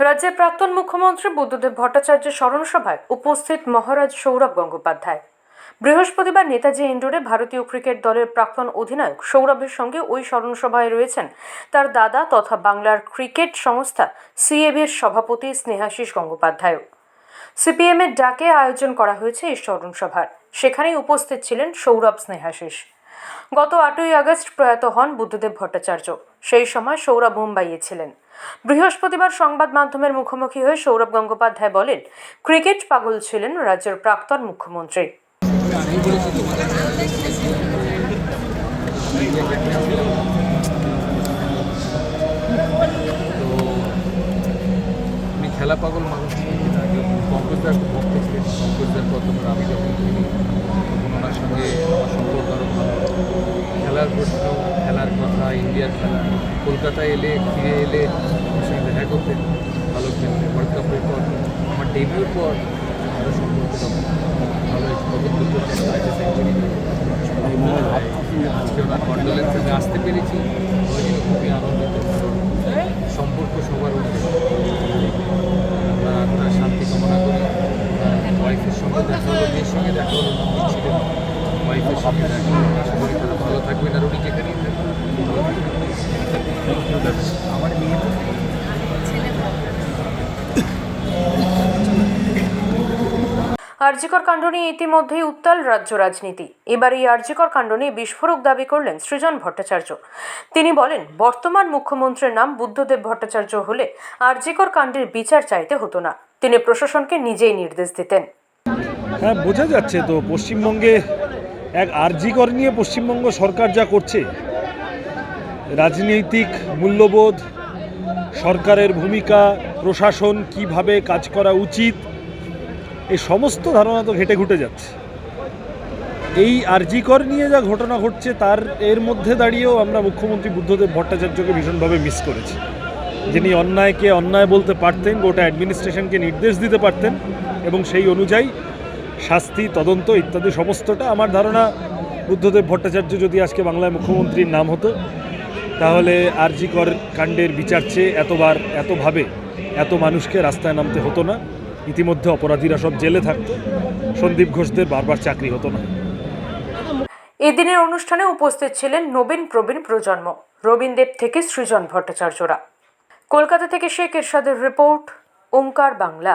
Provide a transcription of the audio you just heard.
রাজ্যের প্রাক্তন মুখ্যমন্ত্রী বুদ্ধদেব ভট্টাচার্যের স্মরণসভায় উপস্থিত মহারাজ সৌরভ গঙ্গোপাধ্যায়। বৃহস্পতিবার নেতাজি ইন্ডোরে ভারতীয় ক্রিকেট দলের প্রাক্তন অধিনায়ক সৌরভের সঙ্গে ওই স্মরণ সভায় রয়েছেন তার দাদা তথা বাংলার ক্রিকেট সংস্থা সিএবির সভাপতি স্নেহাশিস গঙ্গোপাধ্যায়ও। সিপিএমের ডাকে আয়োজন করা হয়েছে এই স্মরণ সভার সেখানেই উপস্থিত ছিলেন সৌরভ স্নেহাশিস। গত আটই আগস্ট প্রয়াত হন বুদ্ধদেব ভট্টাচার্য। সেই সময় সৌরভ মুম্বাইয়ে ছিলেন। বৃহস্পতিবার সংবাদ মাধ্যমের মুখোমুখি হয়ে সৌরভ গঙ্গোপাধ্যায় বলেন, ক্রিকেট পাগল ছিলেন রাজ্যের প্রাক্তন মুখ্যমন্ত্রী। খেলা পাগল মানুষ পঙ্কজদার একটা ভক্ত ছিলেন পঙ্কজদার প্রথমে আমি যখন খেলি তখন ওনার সঙ্গে আমার সম্পর্ক আরও ভালো খেলার প্রশ্ন, খেলার কথা, ইন্ডিয়ার খেলা, কলকাতায় এলে, ফিরে এলে সঙ্গে দেখা করতে, ভালো খেলতে ওয়ার্ল্ড কাপের পর আমার ডেবিউর পর আরও সম্পর্ক ভালো চারটে সেঞ্চুরি আজকে ওনার কন্ডোলেন্সে আমি আসতে পেরেছি। ওই জন্য খুবই আনন্দিত। সম্পর্ক সবার উঠে আত্মার শান্তি কামনা করি। ওয়াইফের সঙ্গে দেখা হলো মেয়ের সঙ্গে দেখা হলো ছিলেন ওয়াইফের সঙ্গে ভালো থাকবেন আর উনি যেখানেই থাকবেন আমার মেয়ে আরজিকর কাণ্ড নিয়ে ইতিমধ্যেই উত্তাল রাজ্য রাজনীতি। এবার এই আরজিকর কাণ্ড নিয়ে বিস্ফোরক দাবি করলেন সৃজন ভট্টাচার্য। তিনি বলেন বর্তমান মুখ্যমন্ত্রীর নাম বুদ্ধদেব ভট্টাচার্য হলে আরজিকর কাণ্ডের বিচার চাইতে হতো না। তিনি প্রশাসনকে নিজেই নির্দেশ দিতেন। হ্যাঁ বোঝা যাচ্ছে তো পশ্চিমবঙ্গে এক আর্জিকর নিয়ে পশ্চিমবঙ্গ সরকার যা করছে। রাজনৈতিক মূল্যবোধ, সরকারের ভূমিকা, প্রশাসন কীভাবে কাজ করা উচিত এই সমস্ত ধারণা তো ঘেটে ঘুটে যাচ্ছে। এই আরজিকর নিয়ে যা ঘটনা ঘটছে, তার এর মধ্যে দাঁড়িয়েও আমরা মুখ্যমন্ত্রী বুদ্ধদেব ভট্টাচার্যকে ভীষণভাবে মিস করেছি। যিনি অন্যায়কে অন্যায় বলতে পারতেন, গোটা অ্যাডমিনিস্ট্রেশনকে নির্দেশ দিতে পারতেন, এবং সেই অনুযায়ী শাস্তি, তদন্ত ইত্যাদি সমস্তটা আমার ধারণা বুদ্ধদেব ভট্টাচার্য যদি আজকে বাংলায় মুখ্যমন্ত্রীর নাম হতো, তাহলে আরজিকর কাণ্ডের বিচার চেয়ে এতবার, এতভাবে এত মানুষকে রাস্তায় নামতে হতো না। ইতিমধ্যে অপরাধীরা সব জেলে থাকতো। সন্দীপ ঘোষদের বারবার চাকরি হতো না। এদিনের অনুষ্ঠানে উপস্থিত ছিলেন নবীন প্রবীণ প্রজন্ম রবীন্দেব থেকে সৃজন ভট্টাচার্যরা। কলকাতা থেকে শেখ এরশাদের রিপোর্ট, ওঙ্কার বাংলা।